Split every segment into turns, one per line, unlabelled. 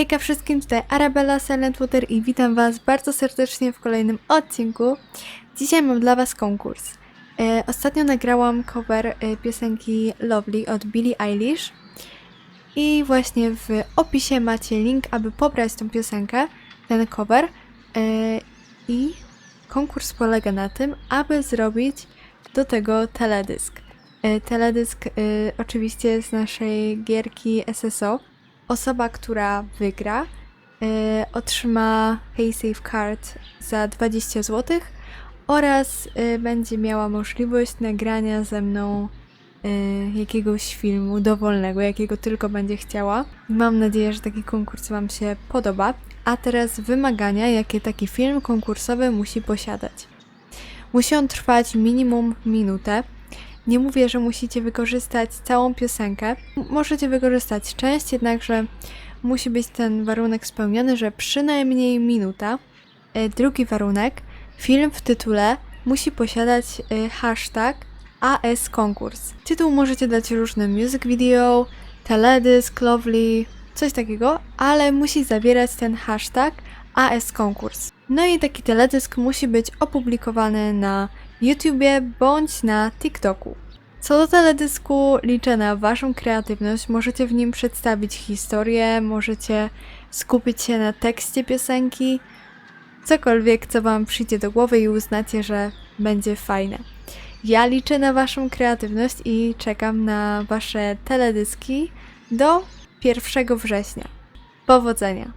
Hejka wszystkim, tutaj Arabella Silent Water i witam Was bardzo serdecznie w kolejnym odcinku. Dzisiaj mam dla Was konkurs. E, ostatnio nagrałam cover e, piosenki Lovely od Billie Eilish i właśnie w opisie macie link, aby pobrać tą piosenkę, ten cover e, i konkurs polega na tym, aby zrobić do tego teledysk. E, teledysk e, oczywiście z naszej gierki SSO. Osoba, która wygra, e, otrzyma PaySafe Card za 20 zł oraz e, będzie miała możliwość nagrania ze mną e, jakiegoś filmu dowolnego, jakiego tylko będzie chciała. Mam nadzieję, że taki konkurs Wam się podoba. A teraz wymagania, jakie taki film konkursowy musi posiadać. Musi on trwać minimum minutę. Nie mówię, że musicie wykorzystać całą piosenkę. Możecie wykorzystać część, jednakże musi być ten warunek spełniony, że przynajmniej minuta. E, Drugi warunek, film w tytule musi posiadać e, hashtag AS Konkurs. Tytuł możecie dać różny music video, teledysk, lovely, coś takiego, ale musi zawierać ten hashtag AS Konkurs. No i taki teledysk musi być opublikowany na YouTubie bądź na TikToku. Co do teledysku, liczę na Waszą kreatywność. Możecie w nim przedstawić historię, możecie skupić się na tekście piosenki, cokolwiek, co Wam przyjdzie do głowy i uznacie, że będzie fajne. Ja liczę na Waszą kreatywność i czekam na Wasze teledyski do 1 września. Powodzenia!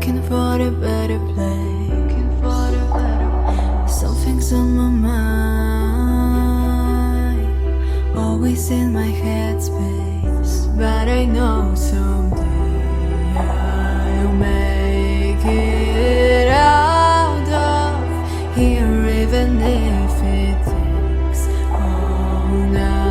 Looking for a better place. Looking for a better place. Something's on my mind. Always in my headspace. But I know someday I'll make it out of here, even if it takes all night.